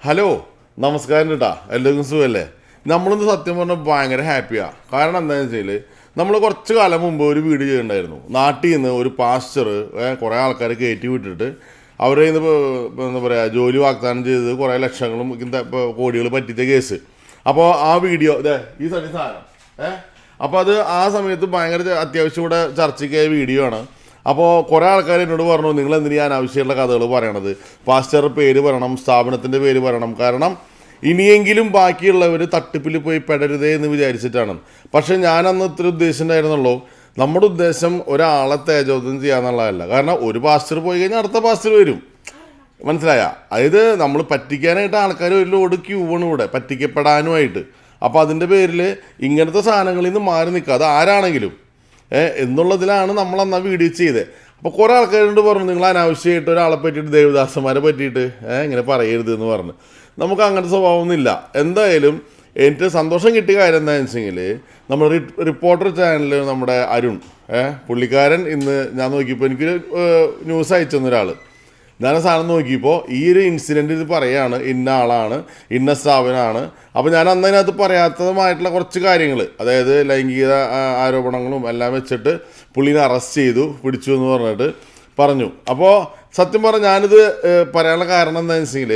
Hello നമസ്കാരം കേട്ടാ എല്ലാവർക്കും സുഖമല്ലേ നമ്മളിന്ന് സത്യം പറഞ്ഞാൽ ഭയങ്കര ഹാപ്പിയാണ് കാരണം എന്താണെന്ന് വെച്ചാൽ നമ്മൾ കുറച്ച് കാലം മുമ്പ് ഒരു വീട് ചെയ്യുന്നുണ്ടായിരുന്നു നാട്ടിൽ നിന്ന് ഒരു പാസ്റ്റർ കുറേ ആൾക്കാർ കയറ്റി വിട്ടിട്ട് അവരെ ഇന്ന് എന്താ പറയുക ജോലി വാഗ്ദാനം ചെയ്ത് കുറേ ലക്ഷങ്ങളും കോടികൾ പറ്റിച്ച കേസ്. അപ്പോൾ ആ വീഡിയോ ഇതേ ഈ സൈഡ് സാധനം ഏഹ് അപ്പോൾ അത് ആ സമയത്ത് ഭയങ്കര അത്യാവശ്യം ഇവിടെ ചർച്ചയ്ക്കായ വീഡിയോ ആണ്. അപ്പോൾ കുറേ ആൾക്കാർ എന്നോട് പറഞ്ഞു നിങ്ങൾ എന്തിനാ ആവശ്യമുള്ള കഥകൾ പറയണത്? പാസ്റ്റർ പേര് പറയണം സ്ഥാപനത്തിന്റെ പേര് പറയണം. കാരണം ഇനിയെങ്കിലും ബാക്കിയുള്ളവർ തട്ടിപ്പിൽ പോയി പെടരുതേ എന്ന് വിചാരിച്ചിട്ടാണ്. പക്ഷേ ഞാനന്ന് ഇത്ര ഉദ്ദേശം ഉണ്ടായിരുന്നുള്ളൂ നമ്മുടെ ഉദ്ദേശം ഒരാളെ തേജോധം ചെയ്യാന്നുള്ളതല്ല. കാരണം ഒരു പാസ്റ്റർ പോയി കഴിഞ്ഞാൽ അടുത്ത പാസ്റ്റർ വരും. മനസ്സിലായ? അതായത് നമ്മൾ പറ്റിക്കാനായിട്ട് ആൾക്കാർ ഒരു ലോഡ് ക്യൂവാണ് ഇവിടെ പറ്റിക്കപ്പെടാനുമായിട്ട്. അപ്പോൾ അതിന്റെ പേരിൽ ഇങ്ങനത്തെ സാധനങ്ങളിൽ നിന്ന് മാറി നിൽക്കുക. അത് ആരാണെങ്കിലും. എന്നുള്ളതിലാണ് നമ്മൾ അന്ന് വീഡിയോ ചെയ്തത് അപ്പോൾ കുറേ ആൾക്കാരുണ്ട് പറഞ്ഞു നിങ്ങൾ അനാവശ്യമായിട്ട് ഒരാളെ പറ്റിയിട്ട് ദേവദാസന്മാരെ പറ്റിയിട്ട് ഇങ്ങനെ പറയരുത് എന്ന് പറഞ്ഞു. നമുക്ക് അങ്ങനത്തെ സ്വഭാവമൊന്നുമില്ല. എന്തായാലും എനിക്ക് സന്തോഷം കിട്ടിയ കാര്യം എന്താണെന്ന് വെച്ചെങ്കിൽ നമ്മൾ റിപ്പോർട്ടർ ചാനലിൽ നമ്മുടെ അരുൺ പുള്ളിക്കാരൻ ഇന്ന് ഞാൻ നോക്കിയപ്പോൾ എനിക്ക് ന്യൂസ് അയച്ചു ഒരാൾ ഞാൻ സാധനം നോക്കിയപ്പോൾ ഈ ഒരു ഇൻസിഡന്റ് ഇത് പറയുകയാണ് ഇന്ന ആളാണ് ഇന്ന സ്ഥാപനമാണ് അപ്പോൾ ഞാൻ അന്നതിനകത്ത് പറയാത്തതുമായിട്ടുള്ള കുറച്ച് കാര്യങ്ങൾ അതായത് ലൈംഗിക ആരോപണങ്ങളും എല്ലാം വെച്ചിട്ട് പുള്ളിനെ അറസ്റ്റ് ചെയ്തു പിടിച്ചു എന്ന് പറഞ്ഞിട്ട് പറഞ്ഞു. അപ്പോൾ സത്യം പറഞ്ഞാൽ ഞാനിത് പറയാനുള്ള കാരണം എന്താണെന്ന് വെച്ചെങ്കിൽ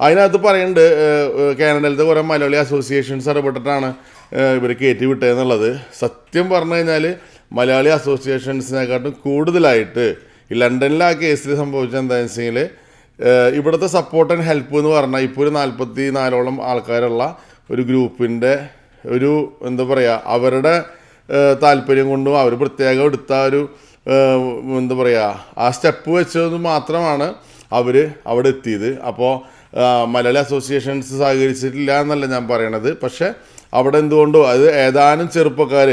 അതിനകത്ത് പറയുന്നുണ്ട് കാനഡയിലത്തെ കുറേ മലയാളി അസോസിയേഷൻസ് ഇടപെട്ടിട്ടാണ് ഇവർ കയറ്റി വിട്ടതെന്നുള്ളത് സത്യം പറഞ്ഞു കഴിഞ്ഞാൽ മലയാളി അസോസിയേഷൻസിനെക്കാട്ടും കൂടുതലായിട്ട് ഈ ലണ്ടനിൽ ആ കേസിൽ സംഭവിച്ചത് എന്താണെന്ന് വെച്ചെങ്കിൽ ഇവിടുത്തെ സപ്പോർട്ട് ആൻഡ് ഹെൽപ്പ് എന്ന് പറഞ്ഞാൽ ഇപ്പോൾ ഒരു നാൽപ്പത്തി നാലോളം ആൾക്കാരുള്ള ഒരു ഗ്രൂപ്പിന്റെ ഒരു എന്താ പറയുക അവരുടെ താല്പര്യം കൊണ്ടും അവർ പ്രത്യേകം എടുത്ത ഒരു എന്താ പറയുക ആ സ്റ്റെപ്പ് വെച്ചത് മാത്രമാണ് അവർ അവിടെ എത്തിയത്. അപ്പോൾ മലയാളി അസോസിയേഷൻസ് സഹകരിച്ചിട്ടില്ല എന്നല്ല ഞാൻ പറയണത്. പക്ഷേ അവിടെ എന്തുകൊണ്ടോ അത് ഏതാനും ചെറുപ്പക്കാർ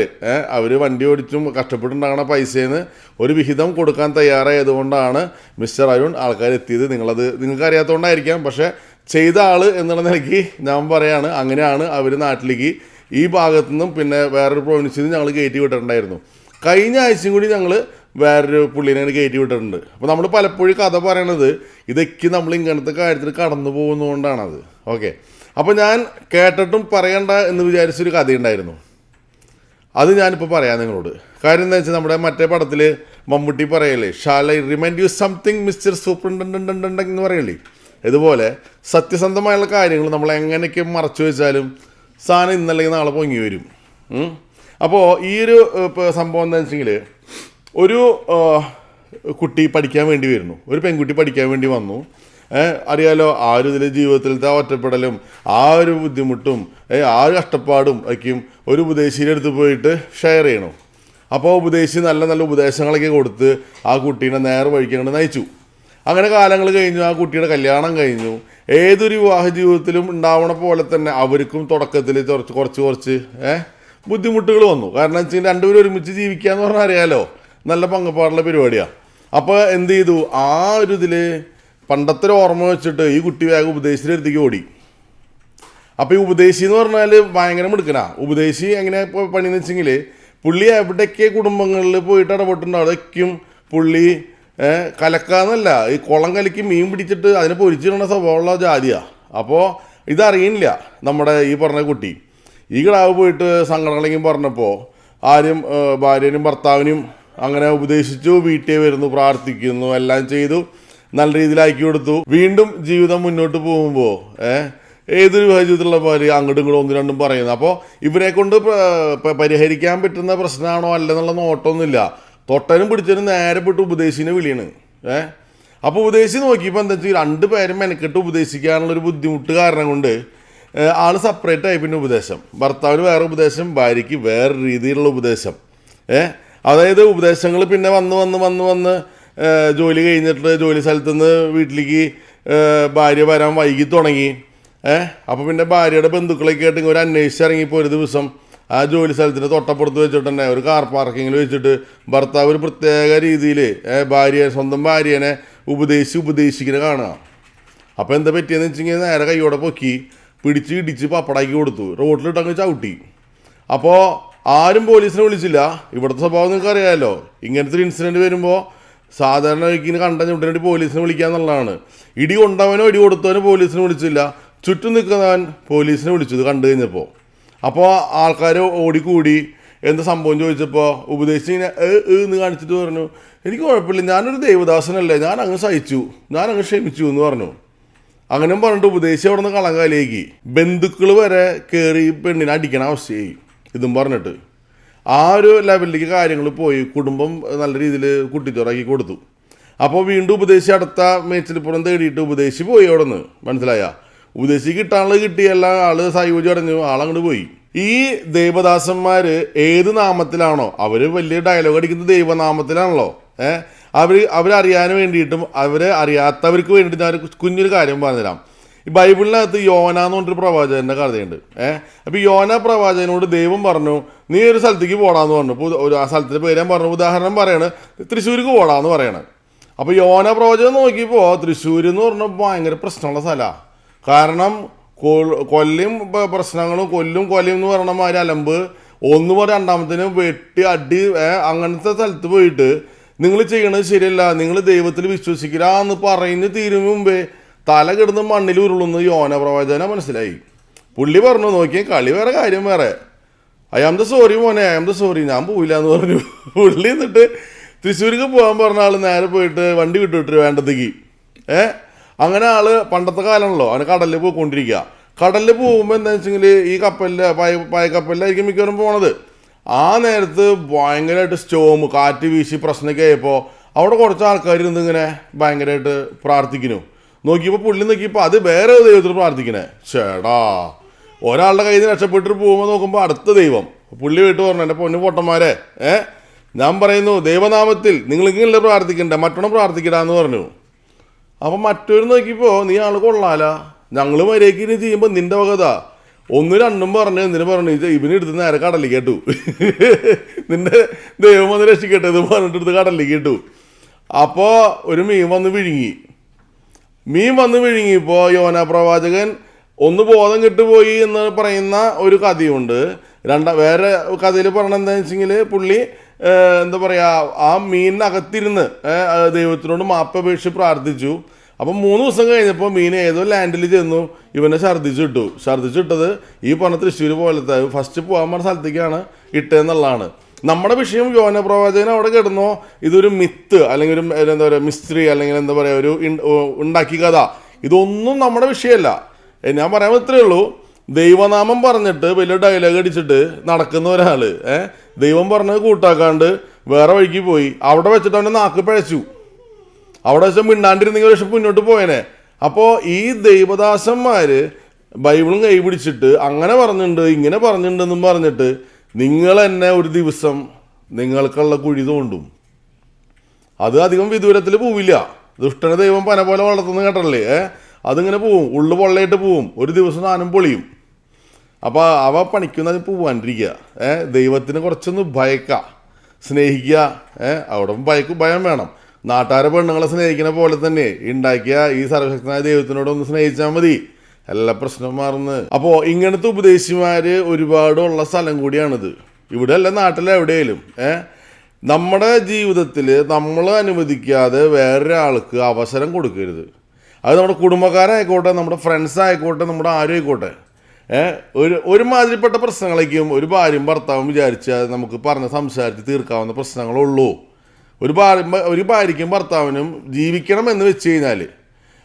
അവർ വണ്ടി ഓടിച്ചും കഷ്ടപ്പെട്ടുണ്ടാകണ പൈസയിൽ ഒരു വിഹിതം കൊടുക്കാൻ തയ്യാറായതുകൊണ്ടാണ് മിസ്റ്റർ അരുൺ ആൾക്കാർ എത്തിയത് നിങ്ങളത് നിങ്ങൾക്ക് അറിയാത്തതുകൊണ്ടായിരിക്കാം പക്ഷേ ചെയ്ത ആൾ എന്നുള്ള നിലയ്ക്ക് ഞാൻ പറയാണ് അങ്ങനെയാണ് അവർ നാട്ടിലേക്ക് ഈ ഭാഗത്തു നിന്നും പിന്നെ വേറൊരു പ്രൊവിൻസിൽ നിന്ന് ഞങ്ങൾ കയറ്റി വിട്ടിട്ടുണ്ടായിരുന്നു. കഴിഞ്ഞ ആഴ്ചയും കൂടി ഞങ്ങൾ വേറൊരു പുള്ളിനെ കയറ്റി വിട്ടിട്ടുണ്ട്. അപ്പോൾ നമ്മൾ പലപ്പോഴും കഥ പറയണത് ഇതൊക്കെ നമ്മൾ ഇങ്ങനത്തെ കാര്യത്തിൽ കടന്നു പോകുന്നതുകൊണ്ടാണത്. ഓക്കെ. അപ്പോൾ ഞാൻ കേട്ടിട്ടും പറയണ്ട എന്ന് വിചാരിച്ചൊരു കഥയുണ്ടായിരുന്നു. അത് ഞാനിപ്പോൾ പറയാം നിങ്ങളോട്. കാര്യം എന്താ വെച്ചാൽ നമ്മുടെ മറ്റേ പടത്തിൽ മമ്മൂട്ടി പറയല്ലേ shall I remind you something mister superintendent എന്ന് പറയല്ലേ. ഇതുപോലെ സത്യസന്ധമായുള്ള കാര്യങ്ങൾ നമ്മൾ എങ്ങനെയൊക്കെ മറച്ചു വെച്ചാലും സാധനം ഇന്നല്ലെങ്കിൽ നാളെ പൊങ്ങി വരും. അപ്പോൾ ഈ ഒരു സംഭവം എന്താ വെച്ചെങ്കിൽ ഒരു കുട്ടി പഠിക്കാൻ വേണ്ടി വരുന്നു. ഒരു പെൺകുട്ടി പഠിക്കാൻ വേണ്ടി വന്നു. അറിയാലോ ആ ഒരു ജീവിതത്തിലത്തെ ഒറ്റപ്പെടലും ആ ഒരു ബുദ്ധിമുട്ടും ആ ഒരു കഷ്ടപ്പാടും ഒക്കെയും ഒരു ഉപദേശിയുടെ അടുത്ത് പോയിട്ട് ഷെയർ ചെയ്യണം. അപ്പോൾ ഉപദേശി നല്ല നല്ല ഉപദേശങ്ങളൊക്കെ കൊടുത്ത് ആ കുട്ടീനെ നേരെ വഴിക്കങ്ങോട്ട് നയിച്ചു. അങ്ങനെ കാലങ്ങൾ കഴിഞ്ഞു ആ കുട്ടിയുടെ കല്യാണം കഴിഞ്ഞു. ഏതൊരു വിവാഹ ജീവിതത്തിലും ഉണ്ടാവണ പോലെ തന്നെ അവർക്കും തുടക്കത്തിൽ കുറച്ച് കുറച്ച് കുറച്ച് ഏഹ് ബുദ്ധിമുട്ടുകൾ വന്നു. കാരണം വെച്ചാൽ രണ്ടുപേരും ഒരുമിച്ച് ജീവിക്കുക എന്ന് പറഞ്ഞാൽ അറിയാലോ നല്ല പങ്കപ്പാടുള്ള പരിപാടിയാണ് അപ്പോൾ എന്ത് ചെയ്തു? ആ ഒരു ഇതിൽ പണ്ടത്തെ ഓർമ്മ വെച്ചിട്ട് ഈ കുട്ടി വേഗം ഉപദേശിയുടെ അടുത്തേക്ക് ഓടി. അപ്പോൾ ഈ ഉപദേശി എന്ന് പറഞ്ഞാൽ ഭയങ്കര മിടുക്കണ ഉപദേശി എങ്ങനെ പണി പണിയെന്ന് വെച്ചെങ്കിൽ പുള്ളി എവിടെയൊക്കെ കുടുംബങ്ങളിൽ പോയിട്ട് ഇടപെട്ടുണ്ടോ അതൊക്കെയും പുള്ളി കലക്കാന്നല്ല. ഈ കുളം കലക്കി മീൻ പിടിച്ചിട്ട് അതിനെ പൊരിച്ചിടുന്ന സ്വഭാവമുള്ള ജാതിയാണ് അപ്പോൾ ഇതറിയില്ല നമ്മുടെ ഈ പറഞ്ഞ കുട്ടി. ഈ കിടാവ് പോയിട്ട് സംഘടനകളെങ്കിലും പറഞ്ഞപ്പോൾ ആരും ഭാര്യനും ഭർത്താവിനും അങ്ങനെ ഉപദേശിച്ചു വീട്ടിൽ വരുന്നു പ്രാർത്ഥിക്കുന്നു എല്ലാം ചെയ്തു. നല്ല രീതിയിൽ രീതിയിലാക്കി കൊടുത്തു. വീണ്ടും ജീവിതം മുന്നോട്ട് പോകുമ്പോൾ ഏഹ് ഏതൊരു ജീവിതത്തിലുള്ള പോലെ അങ്ങോട്ടും ഇങ്ങോട്ടും ഒന്ന് രണ്ടും പറയുന്നത് അപ്പോൾ ഇവരെ കൊണ്ട് പരിഹരിക്കാൻ പറ്റുന്ന പ്രശ്നമാണോ അല്ലെന്നുള്ള നോട്ടമൊന്നുമില്ല. തൊട്ടനും പിടിച്ചതിനും നേരെ പെട്ട് ഉപദേശിനെ വിളിയാണ് ഏഹ് അപ്പോൾ ഉപദേശി നോക്കിയപ്പോൾ എന്താ വെച്ചാൽ രണ്ട് പേരും മെനക്കെട്ട് ഉപദേശിക്കാനുള്ളൊരു ബുദ്ധിമുട്ട് കാരണം കൊണ്ട് ആൾ സെപ്പറേറ്റ് ആയി. പിന്നെ ഉപദേശം. ഭർത്താവിന് വേറെ ഉപദേശം ഭാര്യയ്ക്ക് വേറെ രീതിയിലുള്ള ഉപദേശം ഏഹ് അതായത് ഉപദേശങ്ങൾ പിന്നെ വന്ന് വന്ന് വന്ന് വന്ന് ജോലി കഴിഞ്ഞിട്ട് ജോലി സ്ഥലത്ത് നിന്ന് വീട്ടിലേക്ക് ഭാര്യ വരാൻ വൈകി തുടങ്ങി. ഏഹ് അപ്പോൾ പിന്നെ ഭാര്യയുടെ ബന്ധുക്കളൊക്കെ ആയിട്ട് ഒരു അന്വേഷിച്ചിറങ്ങിപ്പോൾ ഒരു ദിവസം ആ ജോലി സ്ഥലത്തിന് തൊട്ടപ്പുറത്ത് വെച്ചിട്ട് തന്നെ ഒരു കാർ പാർക്കിങ്ങിൽ വെച്ചിട്ട് ഭർത്താവ് ഒരു പ്രത്യേക രീതിയിൽ ഭാര്യ സ്വന്തം ഭാര്യനെ ഉപദേശിച്ച് ഉപദേശിക്കുന്നത് കാണുക. അപ്പോൾ എന്താ പറ്റിയെന്ന് വെച്ചിങ്ങനെ നേരെ കൈയോടെ പൊക്കി പിടിച്ച് ഇടിച്ച് പപ്പടാക്കി കൊടുത്തു. റോട്ടിലിട്ടങ്ങ് ചവിട്ടി. അപ്പോൾ ആരും പോലീസിനെ വിളിച്ചില്ല. ഇവിടുത്തെ സ്വഭാവം നിങ്ങൾക്ക് അറിയാമല്ലോ ഇങ്ങനത്തെ ഒരു ഇൻസിഡന്റ് വരുമ്പോൾ സാധാരണ വഴിക്കിന് കണ്ട ഉടനടി പോലീസിനെ വിളിക്കുക എന്നുള്ളതാണ്. ഇടി കൊണ്ടവനോ ഇടി കൊടുത്തവനോ പോലീസിനെ വിളിച്ചില്ല. ചുറ്റും നിൽക്കുന്നവൻ പോലീസിനെ വിളിച്ചു. ഇത് കണ്ടു കഴിഞ്ഞപ്പോൾ അപ്പോൾ ആൾക്കാർ ഓടിക്കൂടി എന്ത് സംഭവം ചോദിച്ചപ്പോൾ ഉപദേശിച്ച് ഇങ്ങനെ ഏ ഏ എന്ന് കാണിച്ചിട്ട് പറഞ്ഞു. എനിക്ക് കുഴപ്പമില്ല. ഞാനൊരു ദൈവദാസനല്ലേ. ഞാൻ അങ്ങ് സഹിച്ചു. ഞാൻ അങ്ങ് ക്ഷമിച്ചു എന്ന് പറഞ്ഞു. അങ്ങനെ പറഞ്ഞിട്ട് ഉപദേശി അവിടെ നിന്ന് കളങ്കാലേക്ക് ബന്ധുക്കൾ വരെ കയറി പെണ്ണിനെ അടിക്കണ അവസ്ഥയായി. ഇതും പറഞ്ഞിട്ട്. ആ ഒരു ലെവലിലേക്ക് കാര്യങ്ങൾ പോയി. കുടുംബം നല്ല രീതിയിൽ കുട്ടിച്ചോറാക്കി കൊടുത്തു. അപ്പോൾ വീണ്ടും ഉപദേശി അടുത്ത മേച്ചിൽപ്പുറം തേടിയിട്ട് ഉപദേശി പോയി അവിടെ നിന്ന് മനസ്സിലായ? ഉപദേശി കിട്ടാനുള്ളത് കിട്ടിയല്ല. ആൾ സൈവജി അടഞ്ഞു. ആളങ്ങോട്ട് പോയി. ഈ ദേവദാസന്മാർ ഏത് നാമത്തിലാണോ? അവർ വലിയ ഡയലോഗ് അടിക്കുന്നത് ദൈവനാമത്തിലാണല്ലോ. ഏഹ് അവർ അവരറിയാൻ വേണ്ടിയിട്ടും അവരെ അറിയാത്തവർക്ക് വേണ്ടിയിട്ട് ഞാൻ കുഞ്ഞൊരു കാര്യം പറഞ്ഞുതരാം. ഈ ബൈബിളിനകത്ത് യോന എന്ന് പറഞ്ഞൊരു പ്രവാചകന്റെ കഥയുണ്ട്. ഏഹ് അപ്പൊ യോന പ്രവാചകനോട് ദൈവം പറഞ്ഞു നീ ഒരു സ്ഥലത്തേക്ക് പോടാന്ന് പറഞ്ഞു. ഒരു ആ സ്ഥലത്തിന്റെ പേര് ഞാൻ പറഞ്ഞു. ഉദാഹരണം പറയാണ് തൃശ്ശൂർക്ക് പോടാന്ന് പറയണ. അപ്പൊ യോന പ്രവാചകൻ നോക്കിയപ്പോ തൃശ്ശൂർ എന്ന് പറഞ്ഞ ഭയങ്കര പ്രശ്നമുള്ള സ്ഥലമാണ് കാരണം കൊല്ലും പ്രശ്നങ്ങളും കൊല്ലും കൊലയും എന്ന് പറഞ്ഞ മാതിരി അലമ്പ്. ഒന്ന് പറ രണ്ടാമത്തിന് വെട്ടി അടി അങ്ങനത്തെ സ്ഥലത്ത് പോയിട്ട് നിങ്ങൾ ചെയ്യണത് ശരിയല്ല നിങ്ങൾ ദൈവത്തിൽ വിശ്വസിക്കില്ല എന്ന് പറയുന്ന തീരും മുമ്പേ തല കിടന്ന് മണ്ണിൽ ഉരുളുന്ന യോന പ്രവചന മനസ്സിലായി. പുള്ളി പറഞ്ഞു നോക്കിയ കളി വേറെ കാര്യം വേറെ. ഐ ആം ദ സോറി മോനെ ഐ ആം ദ സോറി ഞാൻ പോയില്ല എന്ന് പറഞ്ഞു. പുള്ളി എന്നിട്ട് തൃശ്ശൂർക്ക് പോകാൻ പറഞ്ഞ ആൾ നേരെ പോയിട്ട് വണ്ടി വിട്ടുവിട്ട് വേണ്ടത്തേക്ക് ഏ? അങ്ങനെ ആൾ പണ്ടത്തെ കാലമാണല്ലോ അവന് കടലിൽ പോയിക്കൊണ്ടിരിക്കുക. കടലിൽ പോകുമ്പോൾ എന്താ വെച്ചെങ്കിൽ ഈ കപ്പലിൽ പായ പായ കപ്പലിലായിരിക്കും മിക്കവാറും പോണത്. ആ നേരത്ത് ഭയങ്കരമായിട്ട് സ്റ്റോം കാറ്റ് വീശി പ്രശ്നമൊക്കെ ആയപ്പോൾ അവിടെ കുറച്ച് ആൾക്കാർ ഇരുന്ന് ഇങ്ങനെ ഭയങ്കരമായിട്ട് പ്രാർത്ഥിക്കുന്നു. നോക്കിയപ്പോൾ പുള്ളി നോക്കിയപ്പോൾ അത് വേറെ ദൈവത്തിൽ പ്രാർത്ഥിക്കണേ. ചേടാ. ഒരാളുടെ കയ്യിൽ നിന്ന് രക്ഷപ്പെട്ടിട്ട് പോകുമ്പോൾ നോക്കുമ്പോൾ അടുത്ത ദൈവം. പുള്ളി വീട്ട് പറഞ്ഞു എന്റെ പൊന്നു പൊട്ടന്മാരെ ഏ? ഞാൻ പറയുന്നു ദൈവനാമത്തിൽ നിങ്ങൾ ഇങ്ങനെ പ്രാർത്ഥിക്കണ്ട മറ്റൊന്നും പ്രാർത്ഥിക്കടാന്ന് പറഞ്ഞു. അപ്പം മറ്റൊരു നോക്കിയപ്പോൾ നീ ആൾ കൊള്ളാല. ഞങ്ങൾ മര്യാദയ്ക്ക് ഇനി ചെയ്യുമ്പോൾ നിന്റെ വകത ഒന്നും രണ്ടും പറഞ്ഞു എന്തിനു പറഞ്ഞു ഇവന് ഇവനെടുത്ത് നേരെ കടലിൽ കേട്ടു. നിന്റെ ദൈവം വന്ന് രക്ഷിക്കട്ടെ എന്ന് പറഞ്ഞിട്ട് എടുത്ത് കടലിൽ കേട്ടു. അപ്പോൾ ഒരു മീൻ വന്ന് വിഴുങ്ങി. മീൻ വന്നു വിഴുങ്ങിയപ്പോൾ യോന പ്രവാചകൻ ഒന്ന് ബോധം കെട്ടുപോയി എന്ന് പറയുന്ന ഒരു കഥയുണ്ട്. രണ്ട വേറെ കഥയിൽ പറഞ്ഞ എന്താണെന്ന് വെച്ചെങ്കിൽ പുള്ളി എന്താ പറയുക ആ മീനിനകത്തിരുന്ന് ദൈവത്തിനോട് മാപ്പപേക്ഷ പ്രാർത്ഥിച്ചു. അപ്പം മൂന്ന് ദിവസം കഴിഞ്ഞപ്പോൾ മീൻ ഏതോ ലാൻഡിൽ ചെന്നു. ഇവനെ ഛർദ്ദിച്ചിട്ടു. ഛർദ്ദിച്ചിട്ടത് ഈ പറഞ്ഞ തൃശ്ശൂർ പോലത്തെ ഫസ്റ്റ് പോകാൻ പറഞ്ഞ സ്ഥലത്തേക്കാണ് ഇട്ടതെന്നുള്ളതാണ് നമ്മുടെ വിഷയം യോന പ്രവാചകൻ അവിടെ കിടന്നോ. ഇതൊരു മിത്ത് അല്ലെങ്കിൽ ഒരു എന്താ പറയുക മിസ്ത്രി അല്ലെങ്കിൽ എന്താ പറയുക ഒരു ഉണ്ടാക്കി കഥ. ഇതൊന്നും നമ്മുടെ വിഷയമല്ല. ഞാൻ പറയാൻ ഇത്രയേ ഉള്ളൂ. ദൈവനാമം പറഞ്ഞിട്ട് വലിയ ഡയലോഗ് അടിച്ചിട്ട് നടക്കുന്ന ഒരാൾ ഏ ദൈവം പറഞ്ഞത് കൂട്ടാക്കാണ്ട് വേറെ വഴിക്ക് പോയി. അവിടെ വെച്ചിട്ട് അവന്റെ നാക്ക് പഴച്ചു. അവിടെ വെച്ചാൽ മിണ്ടാണ്ടിരുന്നെങ്കിൽ പക്ഷെ മുന്നോട്ട് പോയേനെ. അപ്പോൾ ഈ ദൈവദാസന്മാർ ബൈബിളും കൈ പിടിച്ചിട്ട് അങ്ങനെ പറഞ്ഞിട്ടുണ്ട് ഇങ്ങനെ പറഞ്ഞിട്ടുണ്ടെന്നും പറഞ്ഞിട്ട് നിങ്ങൾ തന്നെ ഒരു ദിവസം നിങ്ങൾക്കുള്ള കുഴി തോണ്ടും. അത് അധികം വിദൂരത്തിൽ പോവില്ല. ദുഷ്ടന ദൈവം പന പോലെ വളർത്തുന്ന കേട്ടല്ലേ? ഏ? അതിങ്ങനെ പോവും. ഉള്ളു പൊള്ളയിട്ട് പോവും. ഒരു ദിവസം നാനും പൊളിയും. അപ്പോൾ അവ പണിക്കുന്നത് പോവാണ്ടിരിക്കുക ഏ? ദൈവത്തിന് കുറച്ചൊന്ന് ഭയക്ക. സ്നേഹിക്കുക ഏ? അവിടെ ഭയക്കും ഭയം വേണം. നാട്ടുകാരെ പെണ്ണുങ്ങളെ സ്നേഹിക്കുന്ന പോലെ തന്നെ. ഉണ്ടാക്കിയ ഈ സർവശക്തനായ ദൈവത്തിനോടൊന്ന് സ്നേഹിച്ചാൽ മതി. എല്ലാ പ്രശ്നം മാറുന്നത് അപ്പോൾ ഇങ്ങനത്തെ ഉപദേശിമാര് ഒരുപാടുള്ള സ്ഥലം കൂടിയാണിത്. ഇവിടെ അല്ല നാട്ടിലെവിടെയും ഏഹ് നമ്മുടെ ജീവിതത്തിൽ നമ്മൾ അനുവദിക്കാതെ വേറൊരാൾക്ക് അവസരം കൊടുക്കരുത്. അത് നമ്മുടെ കുടുംബക്കാരായിക്കോട്ടെ നമ്മുടെ ഫ്രണ്ട്സ് ആയിക്കോട്ടെ നമ്മുടെ ആരും ആയിക്കോട്ടെ ഒരു ഒരുമാതിരിപ്പെട്ട പ്രശ്നങ്ങളേക്കും ഒരു ഭാര്യയും ഭർത്താവും വിചാരിച്ചാൽ നമുക്ക് പറഞ്ഞ് സംസാരിച്ച് തീർക്കാവുന്ന പ്രശ്നങ്ങളുള്ളൂ. ഒരു ഭാര്യ ഒരു ഭാര്യയ്ക്കും ഭർത്താവിനും ജീവിക്കണം എന്ന് വെച്ച് കഴിഞ്ഞാൽ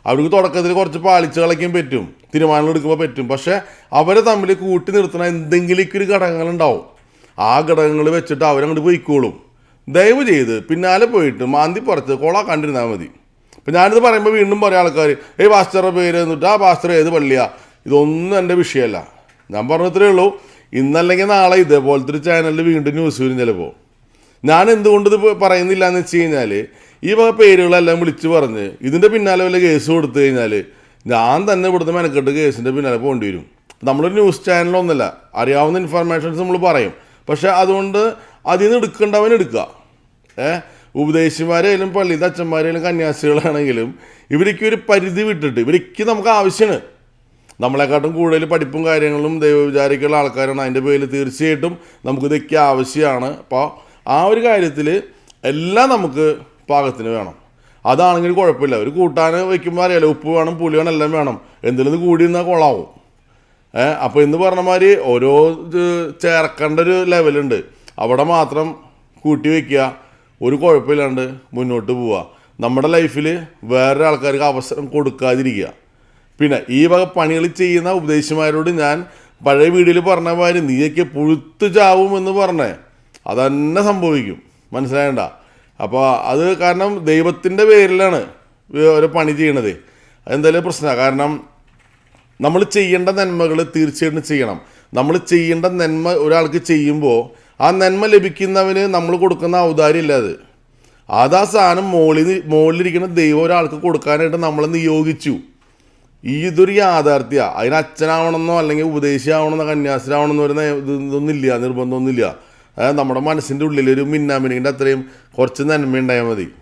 അവർക്ക് തുടക്കത്തിൽ കുറച്ച് പാളിച്ചകളൊക്കെയും പറ്റും. തീരുമാനങ്ങൾ എടുക്കുമ്പോൾ പറ്റും. പക്ഷെ അവരെ തമ്മിൽ കൂട്ടി നിർത്തുന്ന എന്തെങ്കിലുമൊക്കെ ഒരു ഘടകങ്ങളുണ്ടാവും. ആ ഘടകങ്ങൾ വെച്ചിട്ട് അവരങ്ങോട്ട് പോയിക്കോളും. ദയവ് ചെയ്ത് പിന്നാലെ പോയിട്ട് മാന്തി പുറത്ത് കൊള കണ്ടിരുന്നാൽ മതി. ഇപ്പം ഞാനിത് പറയുമ്പോൾ വീണ്ടും പറയാം ആൾക്കാർ ഏയ് പാസ്റ്ററുടെ പേര് എന്നിട്ട് ആ പാസ്റ്റർ ഏത് പള്ളിയാ? ഇതൊന്നും എന്റെ വിഷയമല്ല ഞാൻ പറഞ്ഞത്രേ ഉള്ളൂ ഇന്നല്ലെങ്കിൽ നാളെ ഇതേപോലത്തെ ഒരു ചാനലിൽ വീണ്ടും ന്യൂസ് വരും ചിലപ്പോൾ ഞാൻ എന്തുകൊണ്ട് ഇത് പറയുന്നില്ല എന്ന് വെച്ച് കഴിഞ്ഞാൽ ഈ വക പേരുകളെല്ലാം വിളിച്ച് പറഞ്ഞ് ഇതിന്റെ പിന്നാലെ വല്ല കേസ് കൊടുത്തു കഴിഞ്ഞാൽ ഞാൻ തന്നെ ഇവിടുന്ന് മെനക്കെട്ട് കേസിന്റെ പിന്നാലെ പോകേണ്ടി വരും. നമ്മളൊരു ന്യൂസ് ചാനലൊന്നുമല്ല അറിയാവുന്ന ഇൻഫർമേഷൻസ് നമ്മൾ പറയും. പക്ഷേ അതുകൊണ്ട് അതിൽ നിന്ന് എടുക്കേണ്ടവൻ എടുക്കുക. ഏഹ് ഉപദേശിമാരായാലും പള്ളിയിലെ അച്ഛന്മാരായാലും കന്യാസികളാണെങ്കിലും ഇവർക്ക് ഒരു പരിധി വിട്ടിട്ട് ഇവർക്ക് നമുക്ക് ആവശ്യമാണ് നമ്മളെക്കാട്ടും കൂടുതൽ പഠിപ്പും കാര്യങ്ങളും ദൈവവിചാരിക്കുള്ള ആൾക്കാരാണ്. അതിന്റെ പേരിൽ തീർച്ചയായിട്ടും നമുക്കിതൊക്കെ ആവശ്യമാണ്. അപ്പോൾ ആ ഒരു കാര്യത്തിൽ എല്ലാം നമുക്ക് പാകത്തിന് വേണം. അതാണെങ്കിൽ കുഴപ്പമില്ല. ഒരു കൂട്ടാൻ വയ്ക്കുമ്പോൾ അറിയാലോ ഉപ്പ് വേണം പുളി വേണം എല്ലാം വേണം. എന്തെങ്കിലും കൂടി നിന്നാൽ കൊള്ളാവും. ഏഹ് അപ്പോൾ ഇന്ന് പറഞ്ഞ മാതിരി ഓരോ ചേർക്കേണ്ട ഒരു ലെവലുണ്ട്. അവിടെ മാത്രം കൂട്ടി വയ്ക്കുക ഒരു കുഴപ്പമില്ലാണ്ട് മുന്നോട്ട് പോവുക. നമ്മുടെ ലൈഫിൽ വേറെ ആൾക്കാർക്ക് അവസരം കൊടുക്കാതിരിക്കുക. പിന്നെ ഈ വക പണികൾ ചെയ്യുന്ന ഉപദേശിമാരോട് ഞാൻ പഴയ വീഡിയോയിൽ പറഞ്ഞ മാതിരി നീയൊക്കെ പുഴുത്ത് ചാവും എന്ന് പറഞ്ഞേ അതന്നെ സംഭവിക്കും. മനസ്സിലായണ്ട? അപ്പോൾ അത് കാരണം ദൈവത്തിന്റെ പേരിലാണ് ഒരു പണി ചെയ്യണത്. അതെന്തായാലും പ്രശ്നമാണ് കാരണം നമ്മൾ ചെയ്യേണ്ട നന്മകൾ തീർച്ചയായിട്ടും ചെയ്യണം. നമ്മൾ ചെയ്യേണ്ട നന്മ ഒരാൾക്ക് ചെയ്യുമ്പോൾ ആ നന്മ ലഭിക്കുന്നവന് നമ്മൾ കൊടുക്കുന്ന ഔദാര്യമില്ല അത്. അതാ സാധനം മുകളിൽ മുകളിലിരിക്കുന്ന ദൈവം ഒരാൾക്ക് കൊടുക്കാനായിട്ട് നമ്മൾ നിയോഗിച്ചു. ഈ ഇതൊരു യാഥാർത്ഥ്യമാണ് അതിന് അച്ഛനാവണമെന്നോ അല്ലെങ്കിൽ ഉപദേശിയാവണമെന്നോ കന്യാസിനാവണമെന്നോ ഒരു ഇതൊന്നുമില്ല നിർബന്ധമൊന്നുമില്ല. നമ്മുടെ മനസ്സിന്റെ ഉള്ളിലൊരു ഒരു മിന്നാമിനിങ്ങിന്റെ അത്രയും കുറച്ച് നന്മ ഉണ്ടായാൽ മതി.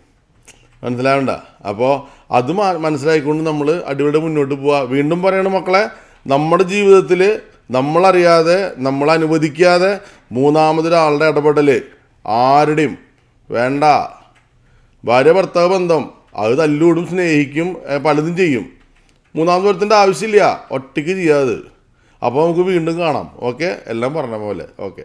മനസ്സിലാവണ്ട? അപ്പോൾ അത് മനസ്സിലാക്കിക്കൊണ്ട് നമ്മൾ അടിപൊളി മുന്നോട്ട് പോവുക വീണ്ടും പറയണ മക്കളെ നമ്മുടെ ജീവിതത്തിൽ നമ്മളറിയാതെ നമ്മൾ അനുവദിക്കാതെ മൂന്നാമതൊരാളുടെ ഇടപെടൽ ആരുടെയും വേണ്ട. ഭാര്യ ഭർത്താവ് ബന്ധം അത് തല്ലൂടും സ്നേഹിക്കും പലതും ചെയ്യും. മൂന്നാമത് ആവശ്യമില്ല. ഒറ്റയ്ക്ക് ചെയ്യാതെ അപ്പോൾ നമുക്ക് വീണ്ടും കാണാം. ഓക്കെ? എല്ലാം പറഞ്ഞ പോലെ. ഓക്കെ.